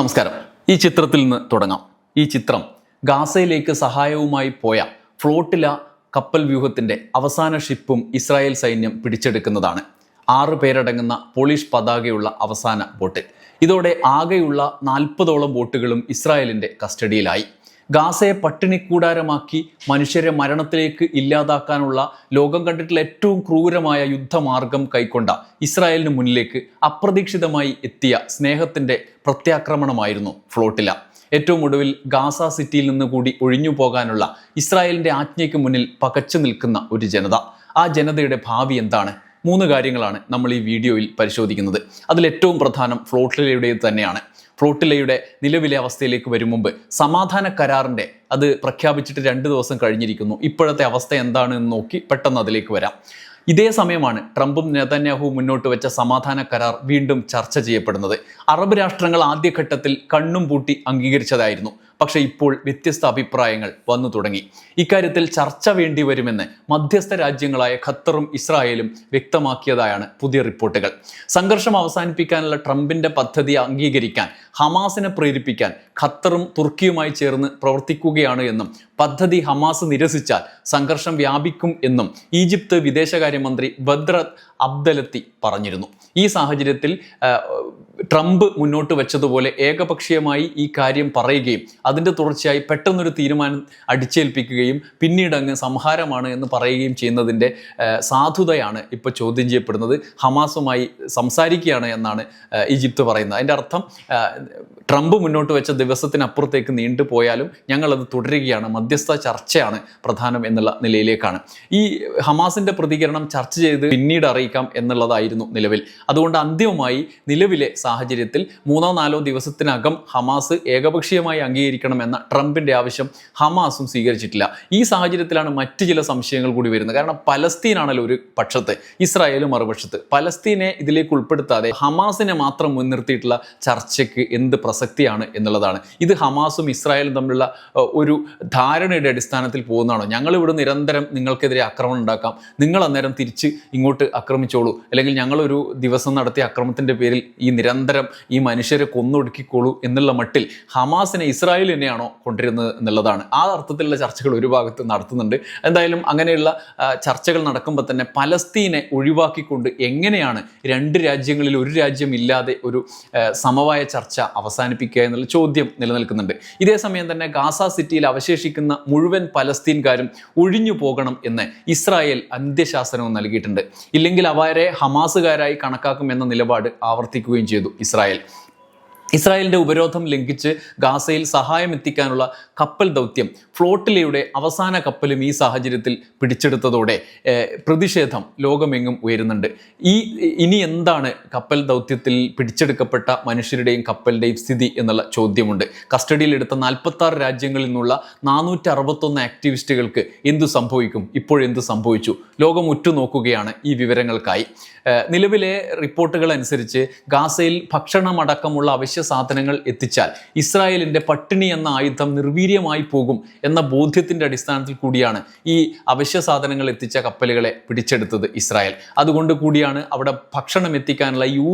നമസ്കാരം. ഈ ചിത്രത്തിൽ നിന്ന് തുടങ്ങാം. ഈ ചിത്രം ഗാസയിലേക്ക് സഹായവുമായി പോയ ഫ്ലോട്ടില കപ്പൽ വ്യൂഹത്തിന്റെ അവസാന ഷിപ്പും ഇസ്രായേൽ സൈന്യം പിടിച്ചെടുക്കുന്നതാണ്. ആറ് പേരടങ്ങുന്ന പോളിഷ് പതാകയുള്ള അവസാന ബോട്ട് ഇതോടെ ആകെയുള്ള നാൽപ്പതോളം ബോട്ടുകളും ഇസ്രായേലിന്റെ കസ്റ്റഡിയിലായി. ഗാസയെ പട്ടിണി കൂടാരമാക്കി മനുഷ്യരെ മരണത്തിലേക്ക് ഇല്ലാതാക്കാനുള്ള ലോകം കണ്ടിട്ടുള്ള ഏറ്റവും ക്രൂരമായ യുദ്ധമാർഗം കൈക്കൊണ്ട ഇസ്രായേലിന് മുന്നിലേക്ക് അപ്രതീക്ഷിതമായി എത്തിയ സ്നേഹത്തിന്റെ പ്രത്യാക്രമണമായിരുന്നു ഫ്ലോട്ടില. ഏറ്റവും ഒടുവിൽ ഗാസ സിറ്റിയിൽ നിന്ന് കൂടി ഒഴിഞ്ഞു പോകാനുള്ള ഇസ്രായേലിന്റെ ആജ്ഞയ്ക്ക് മുന്നിൽ പകച്ചു നിൽക്കുന്ന ഒരു ജനത. ആ ജനതയുടെ ഭാവി എന്താണ്? മൂന്ന് കാര്യങ്ങളാണ് നമ്മൾ ഈ വീഡിയോയിൽ പരിശോധിക്കുന്നത്. അതിൽ ഏറ്റവും പ്രധാനം ഫ്ലോട്ടിലയുടെ തന്നെയാണ്. ഫ്ലോട്ടിലയുടെ നിലവിലെ അവസ്ഥയിലേക്ക് വരും മുമ്പ് സമാധാന കരാറിന്റെ അത് പ്രഖ്യാപിച്ചിട്ട് രണ്ട് ദിവസം കഴിഞ്ഞിരിക്കുന്നു. ഇപ്പോഴത്തെ അവസ്ഥ എന്താണ് എന്ന് നോക്കി പെട്ടെന്ന് അതിലേക്ക് വരാം. ഇതേ സമയമാണ് ട്രംപും നെതന്യാഹുവും മുന്നോട്ട് വെച്ച സമാധാന കരാർ വീണ്ടും ചർച്ച ചെയ്യപ്പെടുന്നത്. അറബ് രാഷ്ട്രങ്ങൾ ആദ്യഘട്ടത്തിൽ കണ്ണും പൂട്ടി അംഗീകരിച്ചതായിരുന്നു. പക്ഷേ ഇപ്പോൾ വ്യത്യസ്ത അഭിപ്രായങ്ങൾ വന്നു തുടങ്ങി. ഇക്കാര്യത്തിൽ ചർച്ച വേണ്ടി വരുമെന്ന് മധ്യസ്ഥ രാജ്യങ്ങളായ ഖത്തറും ഇസ്രായേലും വ്യക്തമാക്കിയതായാണ് പുതിയ റിപ്പോർട്ടുകൾ. സംഘർഷം അവസാനിപ്പിക്കാനുള്ള ട്രംപിന്റെ പദ്ധതി അംഗീകരിക്കാൻ ഹമാസിനെ പ്രേരിപ്പിക്കാൻ ഖത്തറും തുർക്കിയുമായി ചേർന്ന് പ്രവർത്തിക്കുകയാണ് എന്നും പദ്ധതി ഹമാസ് നിരസിച്ചാൽ സംഘർഷം വ്യാപിക്കും എന്നും ഈജിപ്ത് വിദേശകാര്യമന്ത്രി ബദ്രത് അബ്ദലത്തി പറഞ്ഞിരുന്നു. ഈ സാഹചര്യത്തിൽ ട്രംപ് മുന്നോട്ട് വെച്ചതുപോലെ ഏകപക്ഷീയമായി ഈ കാര്യം പറയുകയും അതിന്റെ തുടർച്ചയായി പെട്ടെന്നൊരു തീരുമാനം അടിച്ചേൽപ്പിക്കുകയും പിന്നീട് അങ്ങ് സംഹാരമാണ് എന്ന് പറയുകയും ചെയ്യുന്നതിന്റെ സാധുതയാണ് ഇപ്പോൾ ചോദ്യം ചെയ്യപ്പെടുന്നത്. ഹമാസുമായി സംസാരിക്കുകയാണ് എന്നാണ് ഈജിപ്ത് പറയുന്നത്. അതിന്റെ അർത്ഥം ട്രംപ് മുന്നോട്ട് വെച്ച ദിവസത്തിനപ്പുറത്തേക്ക് നീണ്ടുപോയാലും ഞങ്ങളത് തുടരുകയാണ്. മധ്യസ്ഥ ചർച്ചയാണ് പ്രധാനം എന്നുള്ള നിലയിലേക്കാണ്. ഈ ഹമാസിന്റെ പ്രതികരണം ചർച്ച ചെയ്ത് പിന്നീട് അറിയിക്കാം എന്നുള്ളതായിരുന്നു നിലവിൽ. അതുകൊണ്ട് അന്തിമമായി നിലവിലെ സാഹചര്യത്തിൽ മൂന്നോ നാലോ ദിവസത്തിനകം ഹമാസ് ഏകപക്ഷീയമായി അംഗീകരിക്കണമെന്ന ട്രംപിന്റെ ആവശ്യം ഹമാസും സ്വീകരിച്ചിട്ടില്ല. ഈ സാഹചര്യത്തിലാണ് മറ്റു ചില സംശയങ്ങൾ കൂടി വരുന്നത്. കാരണം പലസ്തീനാണല്ലോ ഒരു പക്ഷത്ത് ഇസ്രായേലും മറുപക്ഷത്ത്. പലസ്തീനെ ഇതിലേക്ക് ഉൾപ്പെടുത്താതെ ഹമാസിനെ മാത്രം മുൻനിർത്തിയിട്ടുള്ള ചർച്ചയ്ക്ക് എന്ത് പ്രസക്തിയാണ് എന്നുള്ളതാണ്. ഇത് ഹമാസും ഇസ്രായേലും തമ്മിലുള്ള ഒരു ധാരണയുടെ അടിസ്ഥാനത്തിൽ പോകുന്നതാണോ? ഞങ്ങൾ ഇവിടെ നിരന്തരം നിങ്ങൾക്കെതിരെ ആക്രമണം ഉണ്ടാക്കാം. നിങ്ങൾ അന്നേരം തിരിച്ച് ഇങ്ങോട്ട് ആക്രമിച്ചോളൂ. അല്ലെങ്കിൽ ഞങ്ങളൊരു ദിവസം നടത്തിയ അക്രമത്തിന്റെ പേരിൽ ഈ നിരന്തരം ഈ മനുഷ്യരെ കൊന്നൊടുക്കിക്കോളൂ എന്നുള്ള മട്ടിൽ ഹമാസിനെ ഇസ്രായേൽ തന്നെയാണോ കൊണ്ടിരുന്നത് എന്നുള്ളതാണ്. ആ അർത്ഥത്തിലുള്ള ചർച്ചകൾ ഒരു ഭാഗത്ത് നടത്തുന്നുണ്ട്. എന്തായാലും അങ്ങനെയുള്ള ചർച്ചകൾ നടക്കുമ്പോൾ തന്നെ പലസ്തീനെ ഒഴിവാക്കിക്കൊണ്ട് എങ്ങനെയാണ് രണ്ട് രാജ്യങ്ങളിൽ ഒരു രാജ്യം ഇല്ലാതെ ഒരു സമവായ ചർച്ച അവസാനിപ്പിക്കുക എന്നുള്ള ചോദ്യം നിലനിൽക്കുന്നുണ്ട്. ഇതേ സമയം തന്നെ ഗാസ സിറ്റിയിൽ അവശേഷിക്കുന്ന മുഴുവൻ പലസ്തീൻകാരും ഒഴിഞ്ഞു പോകണം എന്ന് ഇസ്രായേൽ അന്ത്യശാസനവും നൽകിയിട്ടുണ്ട്. ഇല്ലെങ്കിൽ അവരെ ഹമാസുകാരായി കണക്കാക്കും എന്ന നിലപാട് ആവർത്തിക്കുകയും ചെയ്തു. ഇസ്രായേൽ. ഇസ്രായേലിന്റെ ഉപരോധം ലംഘിച്ച് ഗാസയിൽ സഹായം എത്തിക്കാനുള്ള കപ്പൽ ദൗത്യം ഫ്ലോട്ടിലയുടെ അവസാന കപ്പലും ഈ സാഹചര്യത്തിൽ പിടിച്ചെടുത്തതോടെ പ്രതിഷേധം ലോകമെങ്ങും ഉയരുന്നുണ്ട്. ഈ ഇനി എന്താണ് കപ്പൽ ദൗത്യത്തിൽ പിടിച്ചെടുക്കപ്പെട്ട മനുഷ്യരുടെയും കപ്പലിന്റെയും സ്ഥിതി എന്നുള്ള ചോദ്യമുണ്ട്. കസ്റ്റഡിയിലെടുത്ത നാൽപ്പത്തി ആറ് രാജ്യങ്ങളിൽ നിന്നുള്ള നാനൂറ്റി അറുപത്തൊന്ന് ആക്ടിവിസ്റ്റുകൾക്ക് എന്തു സംഭവിക്കും? ഇപ്പോഴെന്ത് സംഭവിച്ചു? ലോകം ഉറ്റുനോക്കുകയാണ് ഈ വിവരങ്ങൾക്കായി. നിലവിലെ റിപ്പോർട്ടുകൾ അനുസരിച്ച് ഗാസയിൽ ഭക്ഷണമടക്കമുള്ള അവശ്യ സാധനങ്ങൾ എത്തിച്ചാൽ ഇസ്രായേലിന്റെ പട്ടിണി എന്ന ആയുധം നിർവീര്യമായി പോകും എന്ന ബോധ്യത്തിന്റെ അടിസ്ഥാനത്തിൽ കൂടിയാണ് ഈ അവശ്യ സാധനങ്ങൾ എത്തിച്ച കപ്പലുകളെ പിടിച്ചെടുത്തത് ഇസ്രായേൽ. അതുകൊണ്ട് കൂടിയാണ് അവിടെ ഭക്ഷണം എത്തിക്കാനുള്ള യു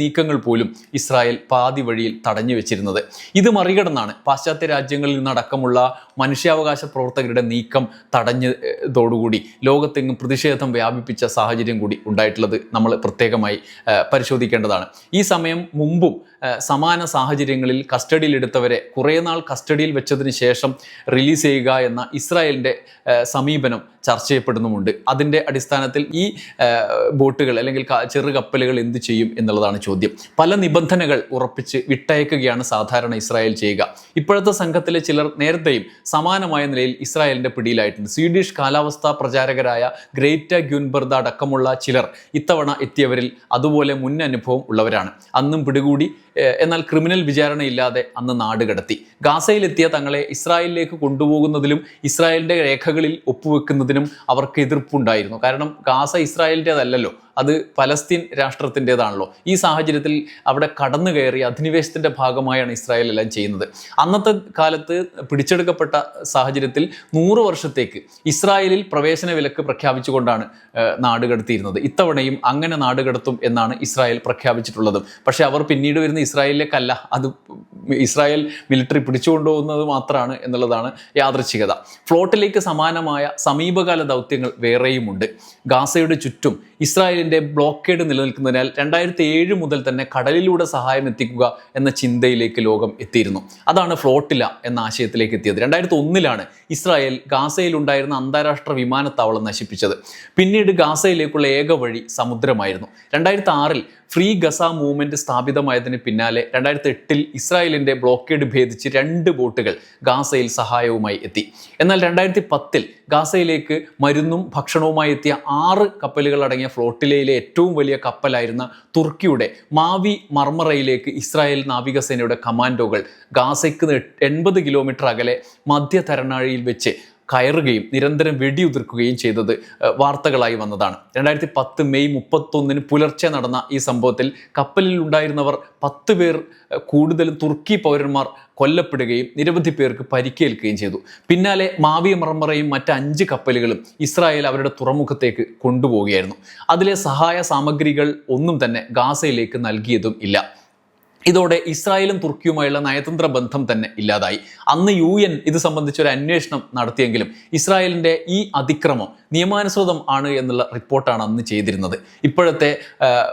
നീക്കങ്ങൾ പോലും ഇസ്രായേൽ പാതി വഴിയിൽ തടഞ്ഞു വെച്ചിരുന്നത്. ഇത് മറികടന്നാണ് പാശ്ചാത്യ രാജ്യങ്ങളിൽ നിന്നടക്കമുള്ള മനുഷ്യാവകാശ പ്രവർത്തകരുടെ നീക്കം തടഞ്ഞതോടുകൂടി ലോകത്തെങ്ങും പ്രതിഷേധം വ്യാപിപ്പിച്ച സാഹചര്യം കൂടി ഉണ്ടായിട്ടുള്ളത് നമ്മൾ പ്രത്യേകമായി പരിശോധിക്കേണ്ടതാണ്. ഈ സമയം മുമ്പും ആ, സമാന സാഹചര്യങ്ങളിൽ കസ്റ്റഡിയിലെടുത്തവരെ കുറേ നാൾ കസ്റ്റഡിയിൽ വെച്ചതിന് ശേഷം റിലീസ് ചെയ്യുക എന്ന ഇസ്രായേലിന്റെ സമീപനം ചർച്ച ചെയ്യപ്പെടുന്നുമുണ്ട്. അതിന്റെ അടിസ്ഥാനത്തിൽ ഈ ബോട്ടുകൾ അല്ലെങ്കിൽ ചെറു കപ്പലുകൾ എന്ത് ചെയ്യും എന്നുള്ളതാണ് ചോദ്യം. പല നിബന്ധനകൾ ഉറപ്പിച്ച് വിട്ടയക്കുകയാണ് സാധാരണ ഇസ്രായേൽ ചെയ്യുക. ഇപ്പോഴത്തെ സംഘത്തിലെ ചിലർ നേരത്തെയും സമാനമായ നിലയിൽ ഇസ്രായേലിന്റെ പിടിയിലായിട്ടുണ്ട്. സ്വീഡിഷ് കാലാവസ്ഥാ പ്രചാരകരായ ഗ്രേറ്റ ഗ്യുൻബർദ അടക്കമുള്ള ചിലർ ഇത്തവണ എത്തിയവരിൽ അതുപോലെ മുൻ അനുഭവം ഉള്ളവരാണ്. അന്നും പിടികൂടി എന്നാൽ ക്രിമിനൽ വിചാരണയില്ലാതെ അന്ന് നാട് കടത്തി. ഗാസയിലെത്തിയ തങ്ങളെ ഇസ്രായേലിലേക്ക് കൊണ്ടുപോകുന്നതിലും ഇസ്രായേലിന്റെ രേഖകളിൽ ഒപ്പുവെക്കുന്നതിനും അവർക്ക് എതിർപ്പുണ്ടായിരുന്നു. കാരണം ഗാസ ഇസ്രായേലിന്റെതല്ലല്ലോ അത് പലസ്തീൻ രാഷ്ട്രത്തിന്റെതാണല്ലോ. ഈ സാഹചര്യത്തിൽ അവിടെ കടന്നു കയറി അധിനിവേശത്തിന്റെ ഭാഗമായാണ് ഇസ്രായേൽ എല്ലാം ചെയ്യുന്നത്. അന്നത്തെ കാലത്ത് പിടിച്ചെടുക്കപ്പെട്ട സാഹചര്യത്തിൽ നൂറ് വർഷത്തേക്ക് ഇസ്രായേലിൽ പ്രവേശന വിലക്ക് പ്രഖ്യാപിച്ചുകൊണ്ടാണ് നാട് കടത്തിയിരുന്നത്. ഇത്തവണയും അങ്ങനെ നാട് കടത്തും എന്നാണ് ഇസ്രായേൽ പ്രഖ്യാപിച്ചിട്ടുള്ളത്. പക്ഷേ അവർ പിന്നീട് വരുന്ന ഇസ്രായേലിലേക്കല്ല. അത് ഇസ്രായേൽ മിലിറ്ററി പിടിച്ചുകൊണ്ടുപോകുന്നത് മാത്രമാണ് എന്നുള്ളതാണ് യാദൃച്ഛികത. ഫ്ലോട്ടിലേക്ക് സമാനമായ സമീപകാല ദൗത്യങ്ങൾ വേറെയുമുണ്ട്. ഗാസയുടെ ചുറ്റും ഇസ്രായേലിന്റെ ബ്ലോക്കേഡ് നിലനിൽക്കുന്നതിനാൽ രണ്ടായിരത്തി ഏഴ് മുതൽ തന്നെ കടലിലൂടെ സഹായം എത്തിക്കുക എന്ന ചിന്തയിലേക്ക് ലോകം എത്തിയിരുന്നു. അതാണ് ഫ്ലോട്ടില എന്ന ആശയത്തിലേക്ക് എത്തിയത്. രണ്ടായിരത്തി ഒന്നിലാണ് ഇസ്രായേൽ ഗാസയിൽ ഉണ്ടായിരുന്ന അന്താരാഷ്ട്ര വിമാനത്താവളം നശിപ്പിച്ചത്. പിന്നീട് ഗാസയിലേക്കുള്ള ഏക വഴി സമുദ്രമായിരുന്നു. രണ്ടായിരത്തി ആറിൽ ഫ്രീ ഗസ മൂവ്മെന്റ് സ്ഥാപിതമായതിന് പിന്നാലെ രണ്ടായിരത്തി എട്ടിൽ ഇസ്രായേലിന്റെ ബ്ലോക്കേഡ് ഭേദിച്ച് രണ്ട് ബോട്ടുകൾ ഗാസയിൽ സഹായവുമായി എത്തി. എന്നാൽ രണ്ടായിരത്തി പത്തിൽ ഗാസയിലേക്ക് മരുന്നും ഭക്ഷണവുമായി എത്തിയ ആറ് കപ്പലുകൾ അടങ്ങിയ ഫ്ലോട്ടിലയിലെ ഏറ്റവും വലിയ കപ്പലായിരുന്ന തുർക്കിയുടെ മാവി മർമറയിലേക്ക് ഇസ്രായേൽ നാവികസേനയുടെ കമാൻഡോകൾ ഗാസയ്ക്ക് എൺപത് കിലോമീറ്റർ അകലെ മധ്യ തരണാഴിയിൽ വെച്ച് കയറുകയും നിരന്തരം വെടിയുതിർക്കുകയും ചെയ്തത് വാർത്തകളായി വന്നതാണ്. രണ്ടായിരത്തി പത്ത് മെയ് മുപ്പത്തൊന്നിന് പുലർച്ചെ നടന്ന ഈ സംഭവത്തിൽ കപ്പലിൽ ഉണ്ടായിരുന്നവർ പത്ത് പേർ കൂടുതലും തുർക്കി പൗരന്മാർ കൊല്ലപ്പെടുകയും നിരവധി പേർക്ക് പരിക്കേൽക്കുകയും ചെയ്തു. പിന്നാലെ മാവിയ മർമറയും മറ്റ് അഞ്ച് കപ്പലുകളും ഇസ്രായേൽ അവരുടെ തുറമുഖത്തേക്ക് കൊണ്ടുപോവുകയായിരുന്നു. അതിലെ സഹായ സാമഗ്രികൾ ഒന്നും തന്നെ ഗാസയിലേക്ക് നൽകിയതും ഇല്ല. ഇതോടെ ഇസ്രായേലും തുർക്കിയുമായുള്ള നയതന്ത്ര ബന്ധം തന്നെ ഇല്ലാതായി. അന്ന് യു എൻ ഇത് സംബന്ധിച്ച് ഒരു അന്വേഷണം നടത്തിയെങ്കിലും ഇസ്രായേലിന്റെ ഈ അതിക്രമം നിയമാനുസൃതം ആണ് എന്നുള്ള റിപ്പോർട്ടാണ് അന്ന് ചെയ്തിരുന്നത്. ഇപ്പോഴത്തെ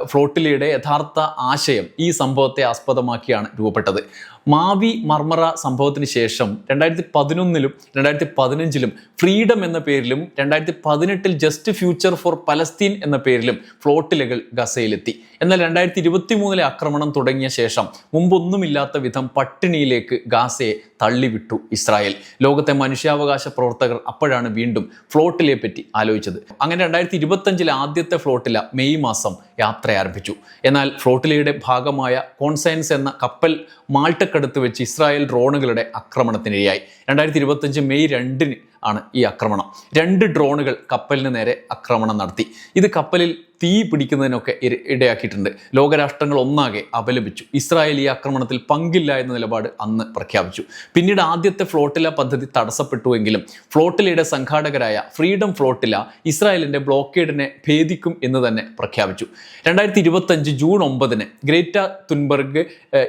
ഫ്ലോട്ടിലയുടെ യഥാർത്ഥ ആശയം ഈ സംഭവത്തെ ആസ്പദമാക്കിയാണ് രൂപപ്പെട്ടത്. മാവി മർമറ സംഭവത്തിന് ശേഷം രണ്ടായിരത്തി പതിനൊന്നിലും രണ്ടായിരത്തി പതിനഞ്ചിലും ഫ്രീഡം എന്ന പേരിലും രണ്ടായിരത്തി പതിനെട്ടിൽ ജസ്റ്റ് ഫ്യൂച്ചർ ഫോർ പലസ്തീൻ എന്ന പേരിലും ഫ്ലോട്ടിലകൾ ഗസയിലെത്തി. എന്നാൽ രണ്ടായിരത്തി ഇരുപത്തി മൂന്നിലെ ആക്രമണം തുടങ്ങിയ ശേഷം മുമ്പൊന്നുമില്ലാത്ത വിധം പട്ടിണിയിലേക്ക് ഗാസയെ തള്ളിവിട്ടു ഇസ്രായേൽ. ലോകത്തെ മനുഷ്യാവകാശ പ്രവർത്തകർ അപ്പോഴാണ് വീണ്ടും ഫ്ലോട്ടിലെ പറ്റി ആലോചിച്ചത്. അങ്ങനെ രണ്ടായിരത്തി ഇരുപത്തഞ്ചിലെ ആദ്യത്തെ ഫ്ലോട്ടില മെയ് മാസം യാത്ര ആരംഭിച്ചു. എന്നാൽ ഫ്ലോട്ടിലയുടെ ഭാഗമായ കോൺസൈൻസ് എന്ന കപ്പൽ മാൾട്ടക്കടുത്ത് വെച്ച് ഇസ്രായേൽ ഡ്രോണുകളുടെ ആക്രമണത്തിനിരയായി. രണ്ടായിരത്തി ഇരുപത്തഞ്ച് മെയ് രണ്ടിന് ആണ് ഈ ആക്രമണം. രണ്ട് ഡ്രോണുകൾ കപ്പലിന് നേരെ ആക്രമണം നടത്തി. ഇത് കപ്പലിൽ തീ പിടിക്കുന്നതിനൊക്കെ ഇടയാക്കിയിട്ടുണ്ട്. ലോകരാഷ്ട്രങ്ങൾ ഒന്നാകെ അപലപിച്ചു. ഇസ്രായേൽ ഈ ആക്രമണത്തിൽ പങ്കില്ല എന്ന നിലപാട് അന്ന് പ്രഖ്യാപിച്ചു. പിന്നീട് ആദ്യത്തെ ഫ്ലോട്ടില പദ്ധതി തടസ്സപ്പെട്ടുവെങ്കിലും ഫ്ലോട്ടിലയുടെ സംഘാടകരായ ഫ്രീഡം ഫ്ലോട്ടില ഇസ്രായേലിന്റെ ബ്ലോക്കേഡിനെ ഭേദിക്കും എന്ന് തന്നെ പ്രഖ്യാപിച്ചു. രണ്ടായിരത്തി ഇരുപത്തഞ്ച് ജൂൺ ഒമ്പതിന് ഗ്രേറ്റ തുൻബർഗ്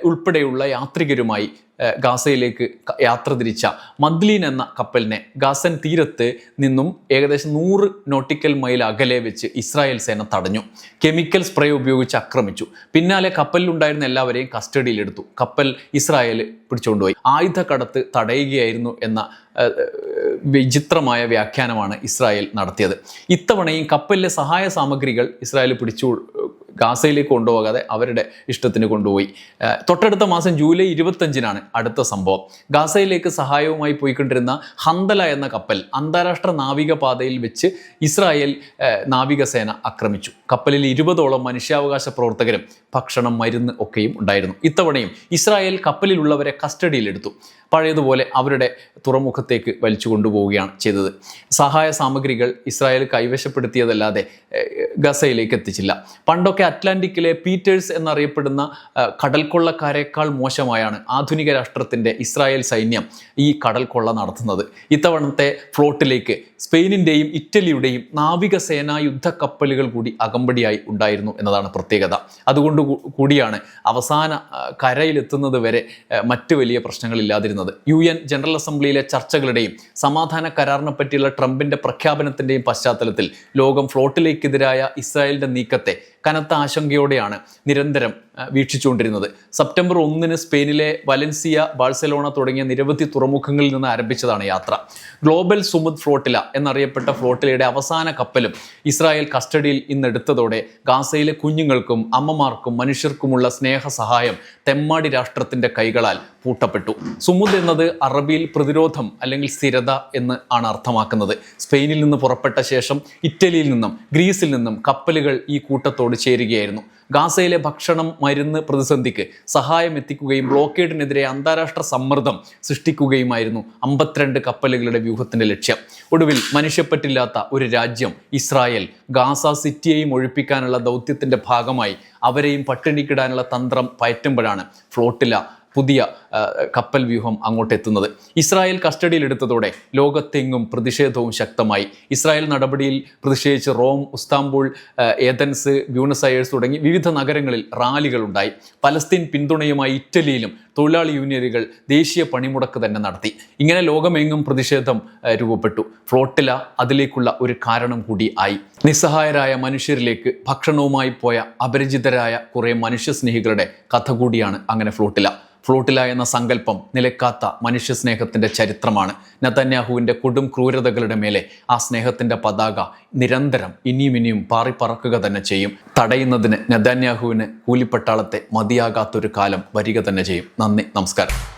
ഉൾപ്പെടെയുള്ള യാത്രികരുമായി ഗാസയിലേക്ക് യാത്ര തിരിച്ച മദ്ലീൻ എന്ന കപ്പലിനെ ഗാസൻ തീരത്ത് നിന്നും ഏകദേശം നൂറ് നോട്ടിക്കൽ മൈൽ അകലെ വെച്ച് ഇസ്രായേൽ സേന തടഞ്ഞു. കെമിക്കൽ സ്പ്രേ ഉപയോഗിച്ച് ആക്രമിച്ചു. പിന്നാലെ കപ്പലിലുണ്ടായിരുന്ന എല്ലാവരെയും കസ്റ്റഡിയിലെടുത്തു. കപ്പൽ ഇസ്രായേൽ പിടിച്ചുകൊണ്ടുപോയി. ആയുധ കടത്ത് തടയുകയായിരുന്നു എന്ന വിചിത്രമായ വ്യാഖ്യാനമാണ് ഇസ്രായേൽ നടത്തിയത്. ഇത്തവണയും കപ്പലിലെ സഹായ സാമഗ്രികൾ ഇസ്രായേൽ പിടിച്ചു ഗാസയിലേക്ക് കൊണ്ടുപോകാതെ അവരുടെ ഇഷ്ടത്തിന് കൊണ്ടുപോയി. തൊട്ടടുത്ത മാസം ജൂലൈ ഇരുപത്തഞ്ചിനാണ് അടുത്ത സംഭവം. ഗാസയിലേക്ക് സഹായവുമായി പോയിക്കൊണ്ടിരുന്ന ഹന്തല എന്ന കപ്പൽ അന്താരാഷ്ട്ര നാവിക പാതയിൽ വെച്ച് ഇസ്രായേൽ നാവികസേന ആക്രമിച്ചു. കപ്പലിൽ ഇരുപതോളം മനുഷ്യാവകാശ പ്രവർത്തകരും ഭക്ഷണം മരുന്ന് ഒക്കെയും ഉണ്ടായിരുന്നു. ഇത്തവണയും ഇസ്രായേൽ കപ്പലിലുള്ളവരെ കസ്റ്റഡിയിലെടുത്തു. പഴയതുപോലെ അവരുടെ തുറമുഖത്തേക്ക് വലിച്ചു കൊണ്ടുപോവുകയാണ് ചെയ്തത്. സഹായ സാമഗ്രികൾ ഇസ്രായേൽ കൈവശപ്പെടുത്തിയതല്ലാതെ ഗസയിലേക്ക് എത്തിച്ചില്ല. പണ്ടൊക്കെ അറ്റ്ലാന്റിക്കിലെ പീറ്റേഴ്സ് എന്നറിയപ്പെടുന്ന കടൽക്കൊള്ളക്കാരേക്കാൾ മോശമായാണ് ആധുനിക രാഷ്ട്രത്തിന്റെ ഇസ്രായേൽ സൈന്യം ഈ കടൽക്കൊള്ള നടത്തുന്നത്. ഇത്തവണത്തെ ഫ്ലോട്ടിലേക്ക് സ്പെയിനിന്റെയും ഇറ്റലിയുടെയും നാവികസേനാ യുദ്ധക്കപ്പലുകൾ കൂടി അകമ്പടിയായി ഉണ്ടായിരുന്നു എന്നതാണ് പ്രത്യേകത. അതുകൊണ്ട് കൂടിയാണ് അവസാന കരയിലെത്തുന്നത് വരെ മറ്റ് വലിയ പ്രശ്നങ്ങളില്ലാതിരുന്നത്. യു എൻ ജനറൽ അസംബ്ലിയിലെ ചർച്ചകളുടെയും സമാധാന കരാറിനെ പറ്റിയുള്ള ട്രംപിന്റെ പ്രഖ്യാപനത്തിന്റെയും പശ്ചാത്തലത്തിൽ ലോകം ഫ്ലോട്ടിലേക്കെതിരായ ഇസ്രായേലിന്റെ നീക്കത്തെ കനത്ത ആശങ്കയോടെയാണ് നിരന്തരം വീക്ഷിച്ചുകൊണ്ടിരുന്നത്. സെപ്റ്റംബർ ഒന്നിന് സ്പെയിനിലെ വലൻസിയ ബാഴ്സലോണ തുടങ്ങിയ നിരവധി തുറമുഖങ്ങളിൽ നിന്ന് ആരംഭിച്ചതാണ് യാത്ര. ഗ്ലോബൽ സുമുദ് ഫ്ലോട്ടില എന്നറിയപ്പെട്ട ഫ്ലോട്ടിലയുടെ അവസാന കപ്പലും ഇസ്രായേൽ കസ്റ്റഡിയിൽ ഇന്നെടുത്തതോടെ ഗാസയിലെ കുഞ്ഞുങ്ങൾക്കും അമ്മമാർക്കും മനുഷ്യർക്കുമുള്ള സ്നേഹ സഹായം തെമ്മാടി രാഷ്ട്രത്തിന്റെ കൈകളാൽ പൂട്ടപ്പെട്ടു. സുമുദ് എന്നത് അറബിയിൽ പ്രതിരോധം അല്ലെങ്കിൽ സ്ഥിരത എന്ന് ആണ് അർത്ഥമാക്കുന്നത്. സ്പെയിനിൽ നിന്ന് പുറപ്പെട്ട ശേഷം ഇറ്റലിയിൽ നിന്നും ഗ്രീസിൽ നിന്നും കപ്പലുകൾ ഈ കൂട്ടത്തോട് ചേരുകയായിരുന്നു. ഗാസയിലെ ഭക്ഷണം മരുന്ന് പ്രതിസന്ധിക്ക് സഹായം എത്തിക്കുകയും ബ്ലോക്കേഡിനെതിരെ അന്താരാഷ്ട്ര സമ്മർദ്ദം സൃഷ്ടിക്കുകയുമായിരുന്നു അമ്പത്തിരണ്ട് കപ്പലുകളുടെ വ്യൂഹത്തിന്റെ ലക്ഷ്യം. ഒടുവിൽ മനുഷ്യപ്പറ്റില്ലാത്ത ഒരു രാജ്യം ഇസ്രായേൽ ഗാസ സിറ്റിയെയും ഒഴിപ്പിക്കാനുള്ള ദൗത്യത്തിന്റെ ഭാഗമായി അവരെയും പട്ടിണിക്കിടാനുള്ള തന്ത്രം പയറ്റുമ്പോഴാണ് ഫ്ലോട്ടില പുതിയ കപ്പൽ വ്യൂഹം അങ്ങോട്ടെത്തുന്നത്. ഇസ്രായേൽ കസ്റ്റഡിയിലെടുത്തതോടെ ലോകത്തെങ്ങും പ്രതിഷേധവും ശക്തമായി. ഇസ്രായേൽ നടപടിയിൽ പ്രതിഷേധിച്ച് Rome Istanbul Athens Buenos Aires തുടങ്ങി വിവിധ നഗരങ്ങളിൽ റാലികളുണ്ടായി. പലസ്തീൻ പിന്തുണയുമായി ഇറ്റലിയിലും തൊഴിലാളി യൂണിയനുകൾ ദേശീയ പണിമുടക്ക് തന്നെ നടത്തി. ഇങ്ങനെ ലോകമെങ്ങും പ്രതിഷേധം രൂപപ്പെട്ടു. ഫ്ലോട്ടില അതിലേക്കുള്ള ഒരു കാരണം കൂടി ആയി. നിസ്സഹായരായ മനുഷ്യരിലേക്ക് ഭക്ഷണവുമായി പോയ അപരിചിതരായ കുറേ മനുഷ്യസ്നേഹികളുടെ കഥ കൂടിയാണ് അങ്ങനെ ഫ്ലോട്ടില. ഫ്ലോട്ടില എന്ന സങ്കല്പം നിലക്കാത്ത മനുഷ്യസ്നേഹത്തിന്റെ ചരിത്രമാണ്. നതന്യാഹുവിന്റെ കൊടും ക്രൂരതകളുടെ മേലെ ആ സ്നേഹത്തിന്റെ പതാക നിരന്തരം ഇനിയും ഇനിയും പാറിപ്പറക്കുക തന്നെ ചെയ്യും. തടയുന്നതിന് നതന്യാഹുവിന് കൂലിപ്പട്ടാളത്തെ മതിയാകാത്തൊരു കാലം വരിക തന്നെ ചെയ്യും. നന്ദി നമസ്കാരം.